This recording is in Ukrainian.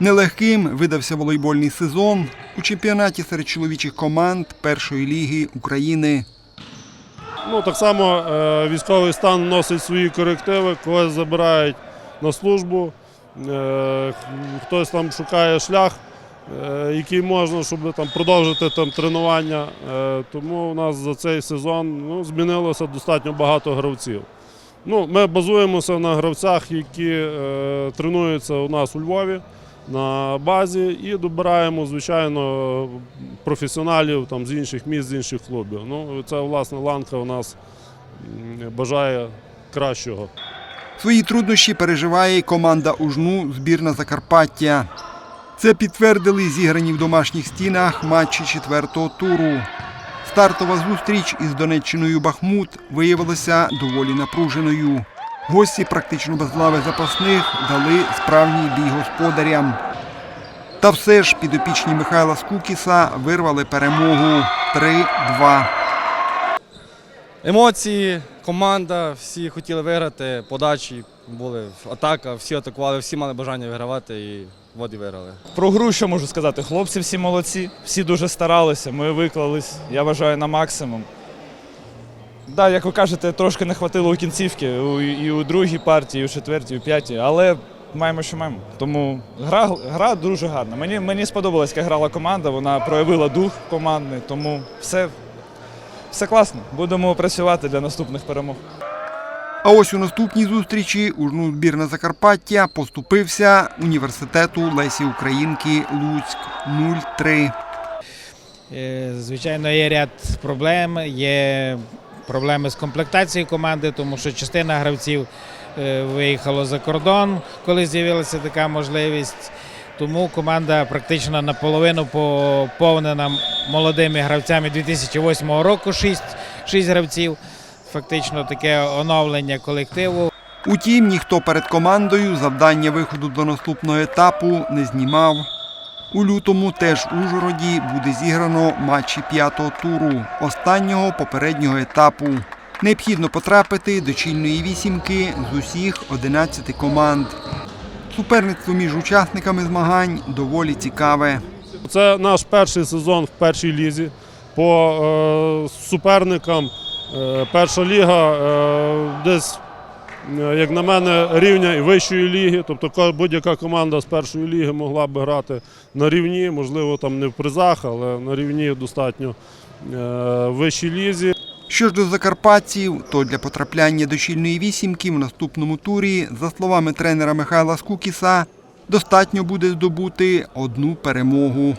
Нелегким видався волейбольний сезон у чемпіонаті серед чоловічих команд першої ліги України. Ну, так само е, військовий стан вносить свої корективи, когось забирають на службу, е, хтось там шукає шлях, е, який можна, щоб там продовжити там тренування. Тому у нас за цей сезон ну, змінилося достатньо багато гравців. Ну, ми базуємося на гравцях, які тренуються у нас у Львові на базі, і добираємо, звичайно, професіоналів там, з інших міст, з інших клубів. Ну, це власне ланка у нас бажає кращого. Свої труднощі переживає й команда Ужну збірна Закарпаття. Це підтвердили зіграні в домашніх стінах матчі четвертого туру. Стартова зустріч із Донеччиною Бахмут виявилася доволі напруженою. Гості практично без лави запасних дали справжній бій господарям. Та все ж підопічні Михайла Скукіса вирвали перемогу 3-2. Емоції, команда, всі хотіли виграти, подачі були, атака, всі атакували, всі мали бажання вигравати і от і виграли. Про гру що можу сказати? Хлопці всі молодці, всі дуже старалися, ми виклались, я вважаю, на максимум. Да, як ви кажете, трошки не хватило у кінцівки у- і у другій партії, і у четвертій, і у п'ятій, але маємо, що маємо. Тому гра, гра дуже гарна. Мені, мені сподобалась, як грала команда, вона проявила дух командний, тому все, все класно. Будемо працювати для наступних перемог. А ось у наступній зустрічі Ужну збірна Закарпаття поступився університету Лесі Українки Луцьк 0-3. Е, Звичайно, є ряд проблем. Є проблеми з комплектацією команди, тому що частина гравців е, виїхала за кордон, коли з'явилася така можливість. Тому команда практично наполовину поповнена молодими гравцями 2008 року. 6, 6 гравців. Фактично таке оновлення колективу. Утім, ніхто перед командою завдання виходу до наступного етапу не знімав. У лютому теж в Ужгороді буде зіграно матчі п'ятого туру, останнього попереднього етапу. Необхідно потрапити до чільної вісімки з усіх 11 команд. Суперництво між учасниками змагань доволі цікаве. Це наш перший сезон в першій лізі. По е, суперникам е, перша ліга е, десь, як на мене, рівня і вищої ліги. Тобто будь-яка команда з першої ліги могла б грати на рівні, можливо, там не в призах, але на рівні достатньо е, вищій лізі. Що ж до закарпатців, то для потрапляння до щільної вісімки в наступному турі, за словами тренера Михайла Скукіса, достатньо буде здобути одну перемогу.